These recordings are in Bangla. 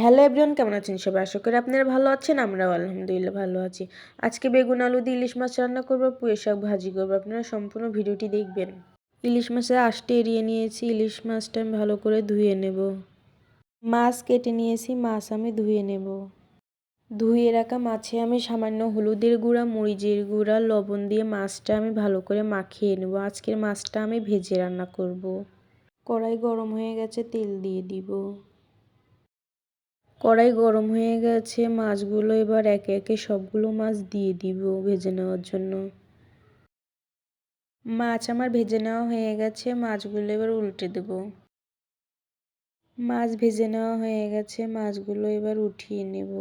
হ্যালো এভরিওয়ান কেমন আছেন সবাই? আশা করি আপনারা ভালো আছেন, আমরাও আলহামদুলিল্লাহ ভালো আছি। আজকে বেগুন আলু দিয়ে ইলিশ মাছ রান্না করব, পুঁই শাক ভাজি করব। আপনারা সম্পূর্ণ ভিডিওটি দেখবেন। ইলিশ মাছের আষ্টে এড়িয়ে নিয়েছি, ইলিশ মাছটা আমি ভালো করে ধুয়ে নেব। মাছ কেটে নিয়েছি, মাছ আমি ধুয়ে নেব। ধুয়ে রাখা মাছে আমি সামান্য হলুদের গুঁড়া, মরিচের গুঁড়া, লবণ দিয়ে মাছটা আমি ভালো করে মাখিয়ে নেব। আজকের মাছটা আমি ভেজে রান্না করব। কড়াই গরম হয়ে গেছে, তেল দিয়ে দিব। কড়াই গরম হয়ে গেছে, মাছগুলো এবার একে একে সবগুলো মাছ দিয়ে দিব ভেজে নেওয়ার জন্য। মাছ আমার ভেজে নেওয়া হয়ে গেছে, মাছগুলো এবার উল্টে দেব। মাছ ভেজে নেওয়া হয়ে গেছে, মাছগুলো এবার উঠিয়ে নেব।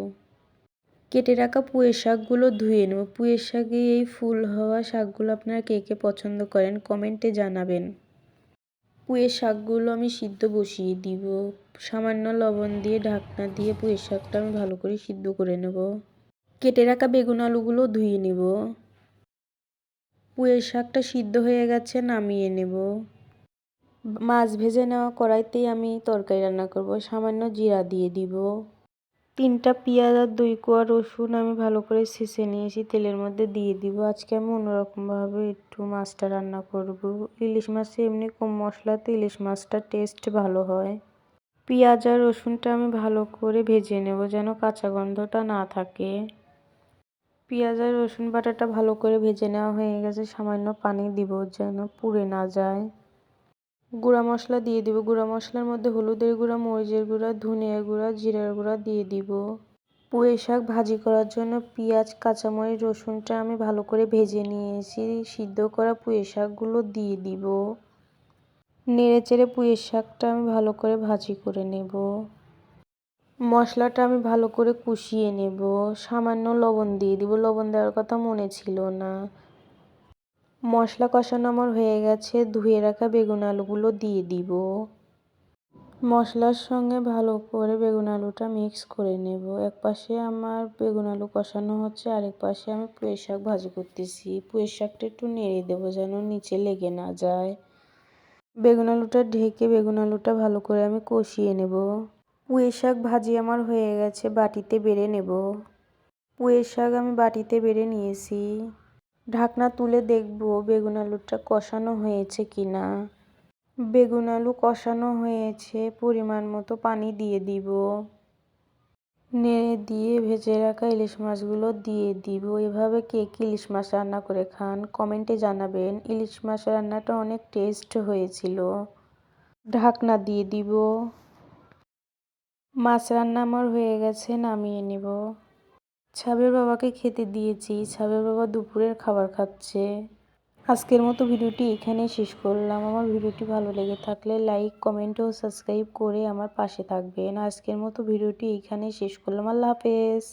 কেটে রাখা পুঁয়ের শাকগুলো ধুয়ে নেব। পুঁয়ের শাকে এই ফুল হওয়া শাকগুলো আপনারা কে কে পছন্দ করেন কমেন্টে জানাবেন। পুঁয়ের শাকগুলো আমি সিদ্ধ বসিয়ে দিব। সামান্য লবণ দিয়ে ঢাকনা দিয়ে পুঁয়ের শাকটা আমি ভালো করে সিদ্ধ করে নেব। কেটে রাখা বেগুন আলুগুলো ধুয়ে নেব। পুঁয়ের শাকটা সিদ্ধ হয়ে গেছে, নামিয়ে নেব। মাছ ভেজে নেওয়া কড়াইতেই আমি তরকারি রান্না করব। সামান্য জিরা দিয়ে দিব। তিনটা পেঁয়াজ আর দুই কোয়া রসুন আমি ভালো করে ছেঁচে নিয়েছি তেলের মধ্যে দিয়ে দিব। আজকে আমি অন্যরকমভাবে একটু মাছটা রান্না করব। ইলিশ মাছে এমনি কম মশলাতে ইলিশ মাছটা টেস্ট ভালো হয়। পেঁয়াজ আর রসুনটা আমি ভালো করে ভেজে নেব যেন কাঁচা গন্ধটা না থাকে। পেঁয়াজ আর রসুন বাটাটা ভালো করে ভেজে নেওয়া হয়ে গেছে। সামান্য পানি দিব যেন পুড়ে না যায়। গুঁড়া মশলা দিয়ে দিব। গুঁড়া মশলার মধ্যে হলুদের গুঁড়া, মরিচের গুঁড়া ধনিয়া গুঁড়া, জিরার গুঁড়া দিয়ে দিব। পুঁই শাক ভাজি করার জন্য পেঁয়াজ, কাঁচামরিচ, রসুনটা আমি ভালো করে ভেজে নিয়েছি। সিদ্ধ করা পুঁই শাকগুলো দিয়ে দিব। নেড়ে চেড়ে পুঁই শাকটা আমি ভালো করে ভাজি করে নেব। মশলাটা আমি ভালো করে কষিয়ে নেব। সামান্য লবণ দিয়ে দিব। লবণ দেওয়ার কথা মনে ছিল না। মশলা কষানো আমার হয়ে গেছে, ধুয়ে রাখা বেগুন আলুগুলো দিয়ে দিব। মশলার সঙ্গে ভালো করে বেগুন আলুটা মিক্স করে নেব। এক পাশে আমার বেগুন আলু কষানো হচ্ছে, আরেক পাশে আমি পুঁই শাক ভাজি করতেছি। পুঁই শাকটা একটু নেড়ে দেবো যেন নিচে লেগে না যায়। বেগুন আলুটা ঢেকে বেগুন আলুটা ভালো করে আমি কষিয়ে নেব। পুঁই শাক ভাজি আমার হয়ে গেছে, বাটিতে বেড়ে নেব। পুঁই শাক আমি বাটিতে বেড়ে নিয়েছি। ঢাকনা তুলে দেখব, বেগুন আলুটা কষানো হয়েছে কি না বেগুন আলু কষানো হয়েছে, পরিমাণ মতো পানি দিয়ে দিব। নেড়ে দিয়ে ভেজে রাখা ইলিশ মাছগুলো দিয়ে দিব। এভাবে কে কী ইলিশ মাছ রান্না করে খান, কমেন্টে জানাবেন। ইলিশ মাছ রান্নাটা অনেক টেস্ট হয়েছিল। ঢাকনা দিয়ে দিব। মাছ রান্না আমার হয়ে গেছে, নামিয়ে নেব। ছাবের বাবাকে খেতে দিয়েছি। ছাবের বাবা দুপুরের খাবার খাচ্ছে। আজকের মতো ভিডিওটি এখানেই শেষ করলাম। আমার ভিডিওটি ভালো লেগে থাকলে লাইক, কমেন্ট ও সাবস্ক্রাইব করে আমার পাশে থাকবেন। আজকের মতো ভিডিওটি এখানেই শেষ করলাম। আল্লাহ হাফেজ।